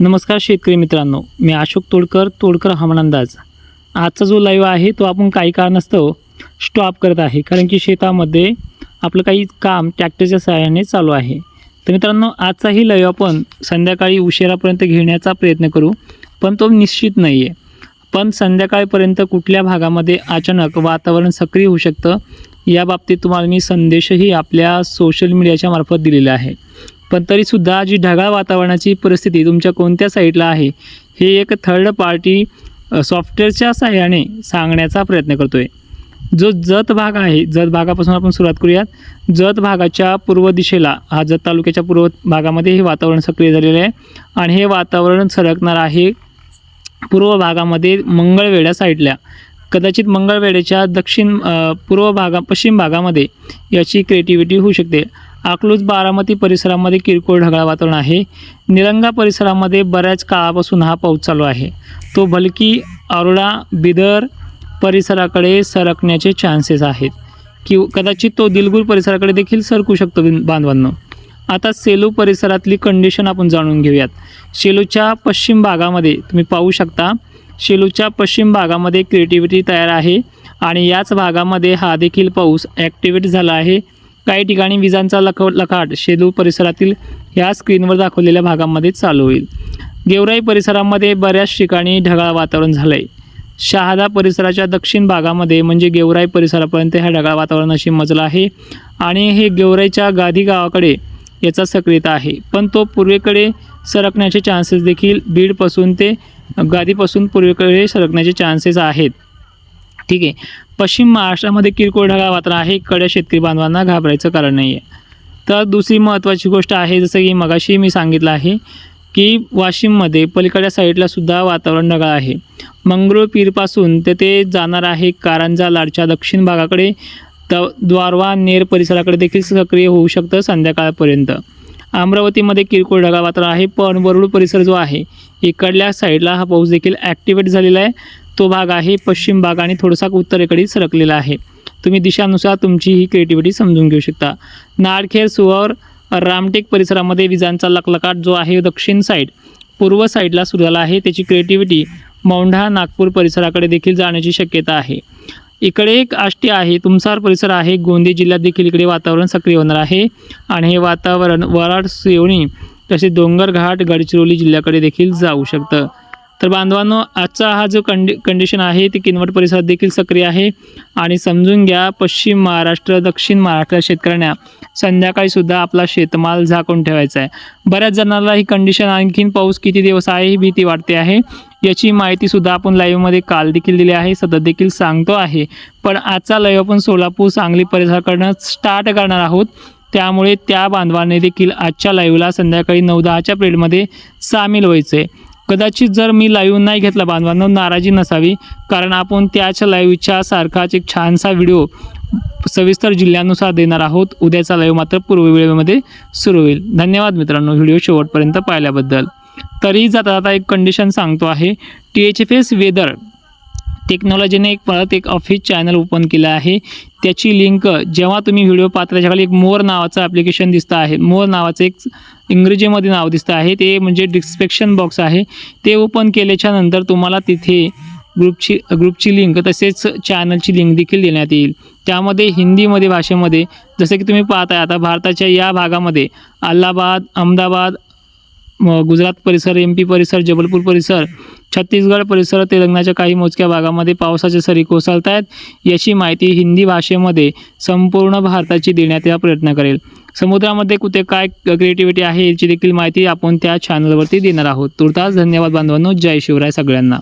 नमस्कार शेतकरी मित्रांनो मी अशोक तोडकर तोडकर हवामान अंदाज. आजचा जो लाईव्ह आहे तो आपण काही कारणास्तव स्टॉप करत आहे कारण की शेतामध्ये आपलं काही काम ट्रॅक्टरच्या सहाय्याने चालू आहे. तर मित्रांनो आजचाही लाईव्ह आपण संध्याकाळी उशिरापर्यंत घेण्याचा प्रयत्न करू पण तो निश्चित नाही आहे पण संध्याकाळपर्यंत कुठल्या भागामध्ये अचानक वातावरण सक्रिय होऊ शकतं या बाबतीत तुम्हाला मी संदेशही आपल्या सोशल मीडियाच्या मार्फत दिलेला आहे. पण तरीसुद्धा जी ढगाळ वातावरणाची परिस्थिती तुमच्या कोणत्या साईडला आहे हे एक थर्ड पार्टी सॉफ्टवेअरच्या सहाय्याने सांगण्याचा प्रयत्न करतो आहे जो जत भाग आहे जत भागापासून आपण सुरुवात करूयात. जत भागाच्या पूर्व दिशेला हा जत तालुक्याच्या पूर्व भागामध्ये हे वातावरण सक्रिय झालेलं आहे. आणि हे वातावरण सरकणार आहे पूर्व भागामध्ये मंगळवेढ्या साईडला. कदाचित मंगळवेढ्याच्या दक्षिण पूर्व भागा पश्चिम भागामध्ये याची क्रिएटिव्हिटी होऊ शकते. अकलूज बारामती परिसरामध्ये किरकोळ ढगाळ वातावरण आहे. निलंगा परिसरामध्ये बऱ्याच काळापासून हा पाऊस चालू आहे. तो भलकी अरोडा बिदर परिसराकडे सरकण्याचे चान्सेस आहेत. कि कदाचित तो दिलगुर परिसराकडे देखील सरकू शकतो बांधवांना बांधवांनो. आता सेलू परिसरातली कंडिशन आपण जाणून घेऊयात. सेलूच्या पश्चिम भागामध्ये तुम्ही पाहू शकता सेलूच्या पश्चिम भागामध्ये क्रिएटिव्हिटी तयार आहे आणि याच भागामध्ये हा देखील पाऊस ॲक्टिवेट झाला आहे. काही ठिकाणी विजांचा लख लखाट शेलू परिसरातील ह्या स्क्रीनवर दाखवलेल्या भागामध्ये चालू होईल. गेवराई परिसरामध्ये बऱ्याच ठिकाणी ढगाळ वातावरण झालं आहे शहादा परिसराच्या दक्षिण भागामध्ये म्हणजे गेवराई परिसरापर्यंत ह्या ढगाळ वातावरण अशी मजला आहे आणि हे गेवराईच्या गादी गावाकडे याचा सक्रियता आहे. पण तो पूर्वेकडे सरकण्याचे चान्सेस देखील बीडपासून ते गादीपासून पूर्वेकडे सरकण्याचे चान्सेस आहेत. ठीक आहे. पश्चिम महाराष्ट्रामध्ये किरकोळ ढगाळ वातावरण आहे. कड्या शेतकरी बांधवांना घाबरायचं कारण नाही आहे तर दुसरी महत्त्वाची गोष्ट आहे जसं की मगाशी मी सांगितलं आहे की वाशिममध्ये पलीकडच्या साईडला सुद्धा वातावरण ढगाळ आहे. मंगरुळपीरपासून ते ते जाणार आहे कारंजा लाडच्या दक्षिण भागाकडे. त द्वारवा नेर परिसराकडे देखील सक्रिय होऊ शकतं संध्याकाळपर्यंत. अमरावतीमध्ये किरकोळ ढगाळ वातावरण आहे पण वरुड परिसर जो आहे इकडल्या साईडला हा पाऊस देखील ॲक्टिवेट झालेला आहे. तो भाग आहे पश्चिम भाग आणि थोडासा उत्तरेकडे सरकलेला आहे. तुम्ही दिशानुसार तुमची ही क्रिएटिव्हिटी समजून घेऊ शकता. नाडखेर सुवर रामटेक परिसरामध्ये विजांचा लकलकाट जो आहे दक्षिण साईड पूर्व साईडला सुरू झाला आहे. त्याची क्रिएटिव्हिटी मौंढा नागपूर परिसराकडे देखील जाण्याची शक्यता आहे. इकडे एक आष्टी आहे तुमसार परिसर आहे. गोंदिया जिल्ह्यात देखील इकडे वातावरण सक्रिय होणार आहे. आणि हे वातावरण वराड सेवणी तसेच डोंगरघाट गडचिरोली जिल्ह्याकडे देखील जाऊ शकतं. तर बांधवांनो आजचा हा जो कंडि कंडिशन आहे ती किनवट परिसरात देखील सक्रिय आहे. आणि समजून घ्या पश्चिम महाराष्ट्र दक्षिण महाराष्ट्र शेतकऱ्यांना संध्याकाळीसुद्धा आपला शेतमाल झाकून ठेवायचा आहे. बऱ्याच जणांना ही कंडिशन आणखीन पाऊस किती दिवस आहे ही भीती वाटते आहे. याची माहितीसुद्धा आपण लाईव्हमध्ये काल देखील दिली आहे सतत देखील सांगतो आहे. पण आजचा लाईव्ह आपण सोलापूर सांगली परिसराकडनं स्टार्ट करणार आहोत. त्यामुळे त्या बांधवाने देखील आजच्या लाईव्हला संध्याकाळी नऊ दहाच्या पिरियडमध्ये सामील व्हायचं आहे कदाचित जर मी लाईव्ह नाही घेतला बांधवांनो नाराजी नसावी. कारण आपण त्याच लाईव्हच्या सारखाच एक छानसा व्हिडिओ सविस्तर जिल्ह्यानुसार देणार आहोत. उद्याचा लाईव्ह मात्र पूर्व वेळेमध्ये सुरू होईल. धन्यवाद मित्रांनो व्हिडिओ शेवटपर्यंत पाहिल्याबद्दल. तरी जाता जाता एक कंडिशन सांगतो आहे. T H F S weather टेक्नॉलॉजीने एक परत एक ऑफिस चॅनल ओपन केलं आहे. त्याची लिंक जेव्हा तुम्ही व्हिडिओ पाहता खाली एक मोर नावाचं ॲप्लिकेशन दिसतं आहे. मोर नावाचं एक इंग्रजीमध्ये नाव दिसतं आहे. ते म्हणजे डिस्क्रिप्शन बॉक्स आहे. ते ओपन केल्याच्यानंतर तुम्हाला तिथे ग्रुपची ग्रुपची लिंक तसेच चॅनलची लिंक देखील देण्यात येईल. त्यामध्ये हिंदीमध्ये भाषेमध्ये जसं की तुम्ही पाहताय आता भारताच्या या भागामध्ये अल्हाबाद अहमदाबाद गुजरात परिसर एम पी परिसर जबलपूर परिसर छत्तीसगड परिसर तेलंगणाच्या काही मोजक्या भागामध्ये पावसाच्या सरी कोसळत आहेत याची माहिती हिंदी भाषेमध्ये संपूर्ण भारताची देण्यात या प्रयत्न करेल. समुद्रामध्ये कुठे काय क्रिएटिव्हिटी आहे याची देखील माहिती आपण त्या चॅनलवरती देणार आहोत. तुर्तास धन्यवाद बांधवांनो. जय शिवराय सगळ्यांना.